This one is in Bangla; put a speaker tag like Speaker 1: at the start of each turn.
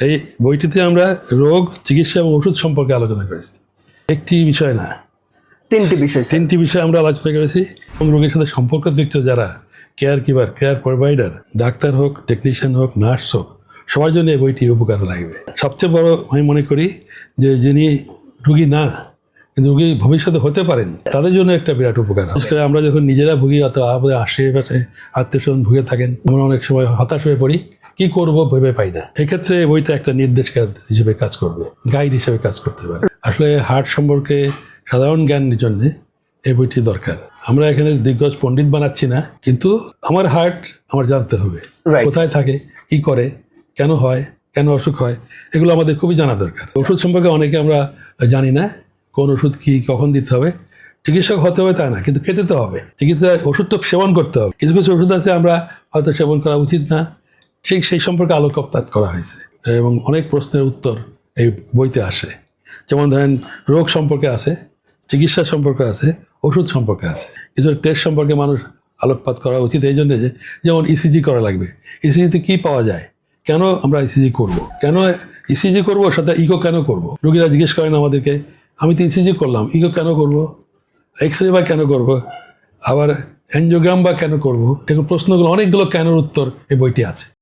Speaker 1: এই বইটিতে আমরা রোগ চিকিৎসা এবং ওষুধ সম্পর্কে আলোচনা করেছি। একটি বিষয় না।
Speaker 2: তিনটি বিষয়
Speaker 1: তিনটি বিষয় আমরা আলোচনা করেছি। এবং রোগীর সাথে সম্পর্কযুক্ত যারা care giver care provider doctor হোক টেকনিশিয়ান হোক নার্স হোক সবার জন্য এই বইটি উপকার লাগবে। সবচেয়ে বড় আমি মনে করি যে যিনি রুগী না কিন্তু রুগী ভবিষ্যতে হতে পারেন তাদের জন্য একটা বিরাট উপকার বিশেষ করে আমরা যখন নিজেরা ভুগি অত আমাদের আশেপাশে আত্মীয় স্বজন ভুগে থাকেন আমরা অনেক সময় হতাশ হয়ে পড়ি কি করব ভেবে পাই না। এক্ষেত্রে বইটা একটা নির্দেশ হিসেবে কাজ করবে গাইড হিসেবে কাজ করতে পারে। আসলে হার্ট সম্পর্কে সাধারণ জ্ঞানের জন্য এই বইটি দরকার। আমরা এখানে দিগ্গজ পণ্ডিত বানাচ্ছি না কিন্তু আমার হার্ট আমার জানতে হবে. কোথায় থাকে কি করে কেন হয় কেন অসুখ হয় এগুলো আমাদের খুবই জানা দরকার। ওষুধ সম্পর্কে অনেকে আমরা জানি না কোন ওষুধ কি, কখন দিতে হবে? চিকিৎসক হতে হবে তা না, কিন্তু খেতে তো হবে। চিকিৎসা ওষুধ তো সেবন করতে হবে। কিছু কিছু ওষুধ আছে আমরা হয়তো সেবন করা উচিত না। ঠিক সেই সম্পর্কে আলোকপাত করা হয়েছে। এবং অনেক প্রশ্নের উত্তর এই বইতে আসে। যেমন ধরেন, রোগ সম্পর্কে আছে, চিকিৎসা সম্পর্কে আছে, ওষুধ সম্পর্কে আছে। কিছু টেস্ট সম্পর্কে মানুষ আলোকপাত করা উচিত এই জন্য যে, যেমন ইসিজি করা লাগবে। ইসিজিতে কি পাওয়া যায়? কেন আমরা ইসিজি করব। কেন ইসিজি করব, সাথে ইকো কেন করব। রোগীরা জিজ্ঞেস করেন আমাদেরকে আমি তো ইসিজি করলাম ইগো কেন করব। এক্স রে বা কেন করব। আবার অ্যানজোগ্রাম বা কেন করব। এগুলো প্রশ্নগুলো, অনেকগুলো কেনর উত্তর এই বইটি আছে